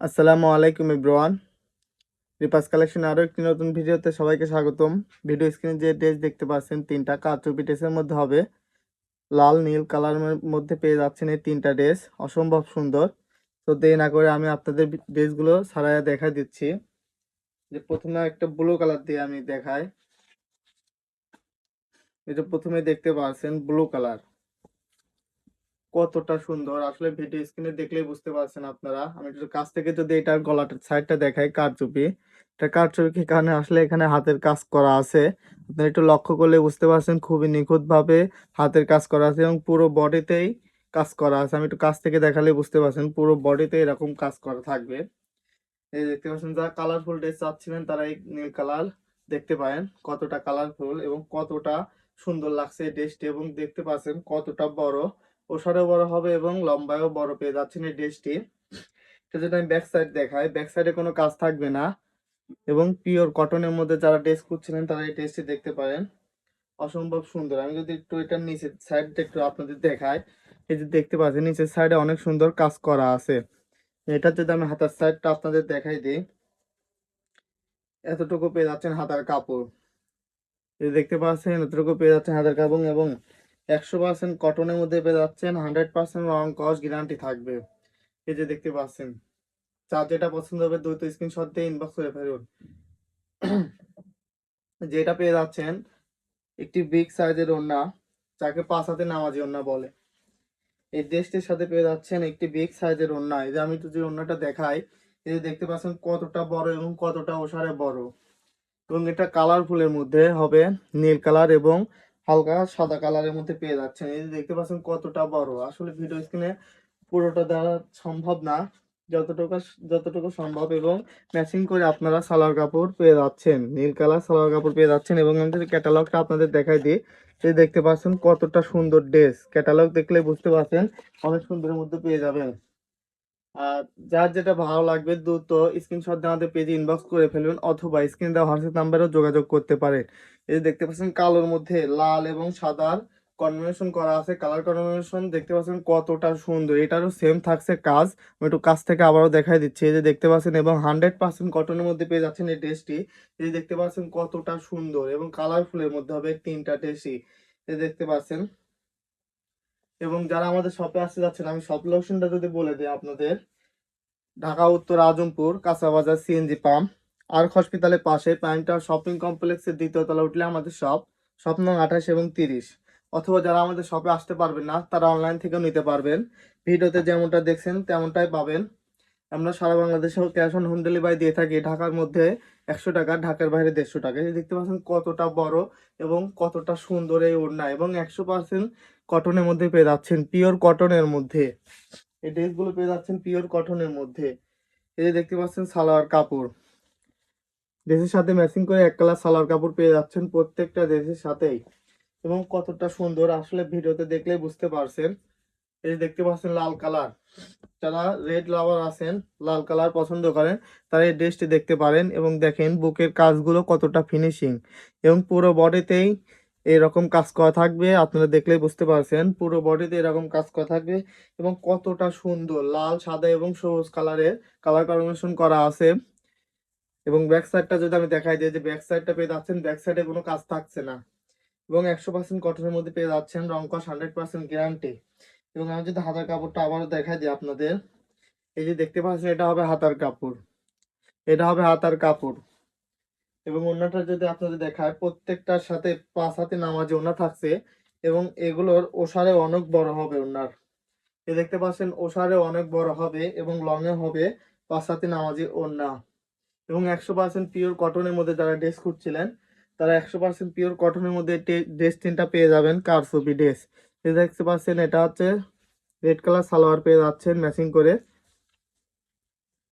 আসসালামু আলাইকুম ইব্রোয়ান রিপাস কালেকশন আরও একটি নতুন ভিডিওতে সবাইকে স্বাগতম। ভিডিও স্ক্রিনে যে ড্রেস দেখতে পাচ্ছেন, তিনটা কারচুপি ড্রেসের মধ্যে হবে। লাল, নীল কালারের মধ্যে পেয়ে যাচ্ছেন এই তিনটা ড্রেস। অসম্ভব সুন্দর। তো দেরি না করে আমি আপনাদের ড্রেসগুলো ছাড়াইয়া দেখাই দিচ্ছি। যে প্রথমে একটা ব্লু কালার দিয়ে আমি দেখাই। এটা প্রথমে দেখতে পাচ্ছেন ব্লু কালার। কতটা সুন্দর। আসলে ভিডিও স্ক্রিনে দেখলেই বুঝতে পারছেন আপনারা। আমি একটু কাছ থেকে যদি এটার গলাটার সাইডটা দেখাই, কারচুপি। এটা কারচুপি কারণে আসলে এখানে হাতের কাজ করা আছে। আপনি একটু লক্ষ্য করলে বুঝতে পারছেন খুবই নিখুঁত ভাবে হাতের কাজ করা আছে এবং পুরো বডিতেই কাজ করা আছে। আমি একটু কাছ থেকে দেখালে বুঝতে পারছেন পুরো বডিতে এরকম কাজ করা থাকবে। এই দেখতে পাচ্ছেন যারা কালারফুল ড্রেস চাচ্ছিলেন তারা এই নীল কালার দেখতে পারেন কতটা কালারফুল এবং কতটা সুন্দর লাগছে এই ড্রেসটি এবং দেখতে পাচ্ছেন কতটা বড়। ওষারেও বড় হবে এবং লম্বায়ও বড় পেয়ে যাচ্ছেন এই ড্রেসটি। এটা যদি আমি ব্যাক সাইড দেখাই ব্যাক সাইডে কোনো কাজ থাকবে না এবং পিওর কটনের মধ্যে যারা ড্রেস খুঁজছিলেন তারা এই ড্রেসটি দেখতে পারেন। অসম্ভব সুন্দর। আমি যদি একটু এটার নিচের সাইডটা একটু আপনাদের দেখাই, এই যে দেখতে পাচ্ছেন, নিচের সাইডে অনেক সুন্দর কাজ করা আছে। এটা যদি আমি হাতার সাইডটা আপনাদের দেখাই দিই, এতটুকু পেয়ে যাচ্ছেন হাতার কাপড়। দেখতে পাচ্ছেন, এতটুকু পেয়ে যাচ্ছেন হাতার কাপড় এবং একশো পার্সেন্ট কটনের মধ্যে পেয়ে যাচ্ছেন হান্ড্রেড পার্সেন্ট রং কস গ্যারান্টি থাকবে। এই যে দেখতে পাচ্ছেন যার যেটা পছন্দ হবে দ্রুত স্ক্রিনশট দিয়ে ইনবক্স করে ফেলুন। যেটা পেয়ে যাচ্ছেন, একটি বিগ সাইজের ওড়না, যাকে পাঁচ হাতে নামাজি ওড়না বলে। এই ড্রেসটির সাথে পেয়ে যাচ্ছেন একটি বিগ সাইজের ওড়না। এই যে আমি তো যে ওড়নাটা দেখাই, এই যে দেখতে পাচ্ছেন কতটা বড় এবং কতটা ওসারে বড়। এবং এটা কালারফুলের মধ্যে হবে, নীল কালার এবং হালকা সাদা কালারের মধ্যে পেয়ে যাচ্ছেন। এই যে দেখতে পাচ্ছেন কতটা বড়। আসলে ভিডিও স্ক্রিনে পুরোটা দেওয়া সম্ভব না। যতটুকু যতটুকু সম্ভব এবং ম্যাচিং করে আপনারা সালোয়ার কাপড় পেয়ে যাচ্ছেন। নীল কালার সালোয়ার কাপড় পেয়ে যাচ্ছেন এবং আমি যদি ক্যাটালগটা আপনাদের দেখাই দিই, এই দেখতে পাচ্ছেন কতটা সুন্দর ড্রেস ক্যাটালগ দেখলে বুঝতে পারছেন অনেক সুন্দরের মধ্যে পেয়ে যাবেন। যার যেটা ভালো লাগবে দ্রুত স্ক্রিনশট দিয়ে আমাদের পেজে ইনবক্স করে ফেলবেন অথবা স্ক্রিন দেওয়া হোয়াটসঅ্যাপ নাম্বারেও যোগাযোগ করতে পারেন এই দেখতে পাচ্ছেন কালোর মধ্যে লাল এবং সাদার কম্বিনেশন করা আছে। কালার কম্বিনেশন দেখতে পাচ্ছেন কতটা সুন্দর। এটারও সেম থাকছে কাজ। আমি একটু কাছ থেকে আবারও দেখাই দিচ্ছি। এই যে দেখতে পাচ্ছেন এবং হান্ড্রেড পার্সেন্ট কটনের মধ্যে পেয়ে যাচ্ছেন এই ড্রেসটি এই যে দেখতে পাচ্ছেন কতটা সুন্দর এবং কালারফুলের মধ্যে হবে তিনটা ড্রেসই এই দেখতে পাচ্ছেন এবং যারা আমাদের শপে আসতে যাচ্ছেন, আমি শপ লোকেশনটা যদি বলে দিই আপনাদের, ঢাকা, উত্তর, আজমপুর, কাঁচাবাজার সিএনজি পাম্প আর্ক হসপিটালের পাশে টাওয়ার শপিং কমপ্লেক্সের দ্বিতীয় তলা উঠলে আমাদের শপ শপ নং আঠাশ এবং তিরিশ। অথবা যারা আমাদের শপে আসতে পারবেন না, তারা অনলাইন থেকেও নিতে পারবেন। ভিডিওতে যেমনটা দেখছেন, তেমনটাই পাবেন। আমরা সারা বাংলাদেশে ক্যাশ অন হোম ডেলিভারি দিয়ে থাকি। ঢাকার মধ্যে একশো টাকা, ঢাকার বাইরে দেড়শো টাকা। দেখতে পাচ্ছেন কতটা বড় এবং কতটা সুন্দর এই ওড়না এবং একশো পার্সেন্ট কটনের মধ্যে পেয়ে যাচ্ছেন পিওর কটনের মধ্যে। এই ড্রেসগুলো পেয়ে যাচ্ছেন পিওর কটনের মধ্যে। এই যে দেখতে পাচ্ছেন সালোয়ার কাপড়। ড্রেসের সাথে ম্যাচিং করে এক কালার সালোয়ার কাপড় পেয়ে যাচ্ছেন প্রত্যেকটা ড্রেসের সাথেই। এবং কতটা সুন্দর আসলে ভিডিওতে দেখলে বুঝতে পারছেন। এই যে দেখতে পাচ্ছেন লাল কালার যারা রেড লাভার আছেন, লাল কালার পছন্দ করেন, তারা এই ড্রেসটি দেখতে পারেন এবং দেখেন বুকের কাজগুলো কতটা ফিনিশিং এবং পুরো বডিতেই এরকম কাজ করা থাকবে, আপনারা দেখলেই বুঝতে পারছেন। পুরো বডিতে এরকম কাজ করা থাকবে এবং কতটা সুন্দর, লাল, সাদা এবং সবুজ কালারের কালার কম্বিনেশন করা আছে। এবং ব্যাক সাইডটা যদি আমি দেখাই দিই, যে ব্যাক সাইডটা পেয়ে যাচ্ছেন ব্যাক সাইডে কোনো কাজ থাকছে না। এবং একশো পার্সেন্ট কটনের মধ্যে পেয়ে যাচ্ছেন রং কস হান্ড্রেড পার্সেন্ট গ্যারান্টি এবং আমি যদি হাতার কাপড়টা আবারও দেখাই দিই আপনাদের, এই যে দেখতে পাচ্ছেন, এটা হবে হাতার কাপড়। এটা হবে হাতার কাপড়। এবং ওড়নাটা যদি আপনাদের দেখায়, প্রত্যেকটার সাথে পাঁচ হাতে নামাজি ওড়না থাকছে এবং এগুলোর ওষারে অনেক বড় হবে ওড়নার এ দেখতে পাচ্ছেন ওষারে অনেক বড় হবে এবং লং এ হবে পাঁচ হাতে নামাজি ওড়না এবং একশো পার্সেন্ট পিওর কটনের মধ্যে যারা ড্রেস খুঁজছিলেন, তারা একশো পার্সেন্ট পিওর কটনের মধ্যে ড্রেস তিনটা পেয়ে যাবেন কারসুপি ড্রেস। এই দেখতে পাচ্ছেন, এটা হচ্ছে রেড কালার সালোয়ার পেয়ে যাচ্ছেন ম্যাচিং করে।